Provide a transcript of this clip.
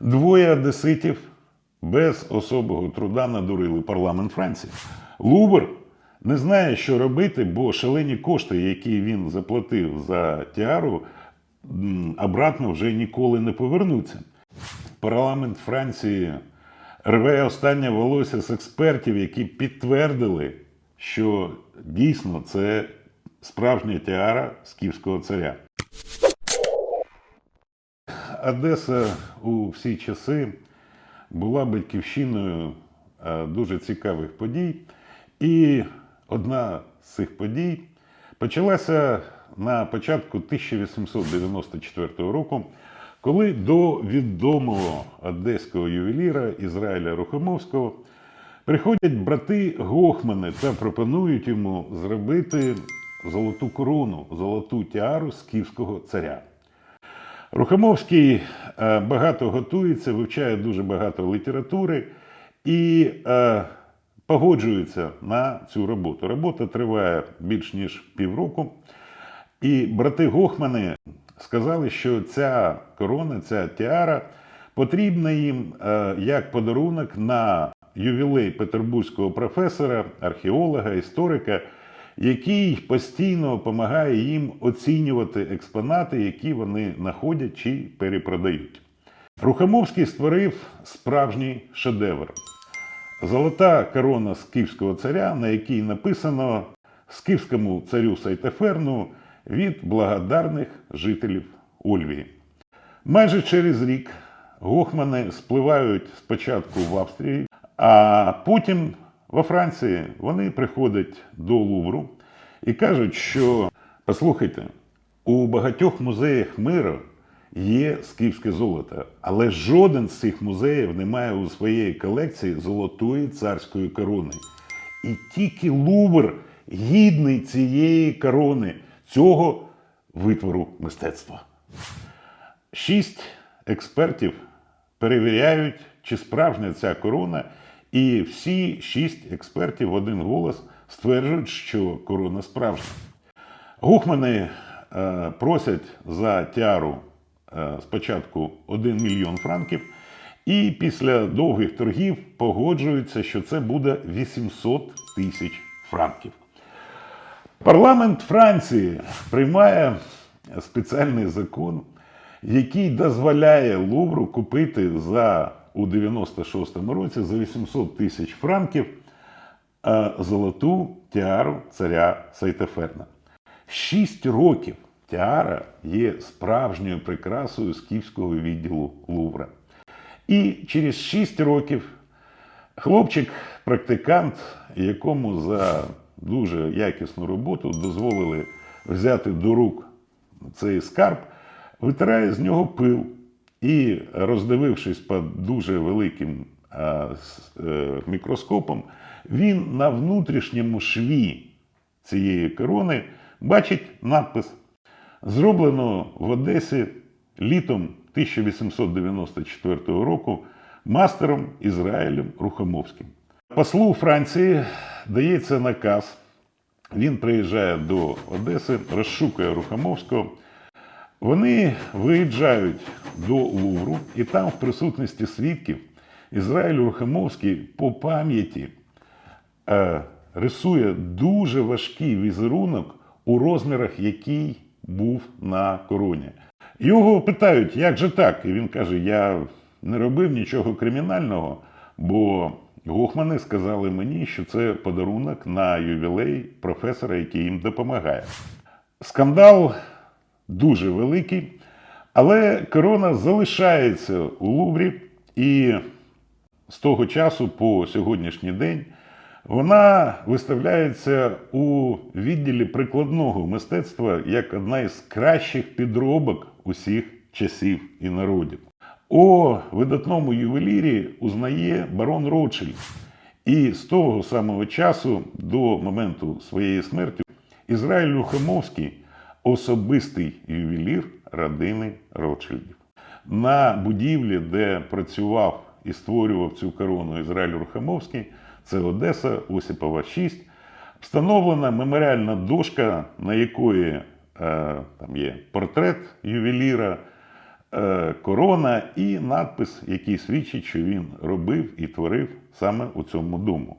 Двоє одеситів без особого труда надурили парламент Франції. Лувр не знає, що робити, бо шалені кошти, які він заплатив за тіару, обратно вже ніколи не повернуться. Парламент Франції рве останнє волосся з експертів, які підтвердили, що дійсно це справжня тіара скіфського царя. Одеса у всі часи була батьківщиною е, дуже цікавих подій. І одна з цих подій почалася на початку 1894 року, коли до відомого одеського ювеліра Ізраїля Рухомовського приходять брати Гохмани та пропонують йому зробити золоту корону, золоту тіару скіфського царя. Рухомовський е, багато готується, вивчає дуже багато літератури і е, погоджується на цю роботу. Робота триває більш ніж півроку. І брати Гохмани сказали, що ця корона, ця тіара потрібна їм е, як подарунок на ювілей петербурзького професора, археолога, історика, який постійно допомагає їм оцінювати експонати, які вони знаходять чи перепродають. Рухомовський створив справжній шедевр. Золота корона скіфського царя, на якій написано скіфському царю Сайтеферну від благодарних жителів Ольвії. Майже через рік Гохмани спливають спочатку в Австрії, а потім во Франції вони приходять до Лувру і кажуть, що послухайте, у багатьох музеях миру є скіфське золото, але жоден з цих музеїв не має у своєї колекції золотої царської корони. І тільки Лувр гідний цієї корони, цього витвору мистецтва. Шість експертів перевіряють, чи справжня ця корона, і всі шість експертів в один голос стверджують, що корона справжня. Гухмани е, просять за тіару е, спочатку 1 мільйон франків, і після довгих торгів погоджуються, що це буде 800 тисяч франків. Парламент Франції приймає спеціальний закон, який дозволяє Лувру купити за у 96-му році за 800 тисяч франків е, золоту тіару царя Сайтеферна. Шість років тіара є справжньою прикрасою скіфського відділу Лувра. І через 6 років хлопчик-практикант, якому за дуже якісну роботу дозволили взяти до рук цей скарб, витирає з нього пил і, роздивившись під дуже великим е, мікроскопом, він на внутрішньому шві цієї корони бачить надпис зроблено в Одесі літом 1894 року мастером Ізраїлем Рухомовським. Послу Франції дається наказ. Він приїжджає до Одеси, розшукує Рухомовського. Вони виїжджають до Лувру, і там, в присутності свідків, Ізраїль Рухомовський по пам'яті е, рисує дуже важкий візерунок у розмірах, який був на короні. Його питають, як же так? І він каже: Я не робив нічого кримінального, бо Гохмани сказали мені, що це подарунок на ювілей професора, який їм допомагає. Скандал дуже великий, але корона залишається у Луврі, і з того часу по сьогоднішній день вона виставляється у відділі прикладного мистецтва як одна із кращих підробок усіх часів і народів. О видатному ювелірі узнає барон Ротшильд. І з того самого часу до моменту своєї смерті Ізраїль Лухомовський особистий ювелір родини Ротшильдів. На будівлі, де працював і створював цю корону Ізраїль Рухомовський, це Одеса, Осіпова 6, встановлена меморіальна дошка, на якої е, там є портрет ювеліра, е, корона і надпис, який свідчить, що він робив і творив саме у цьому дому.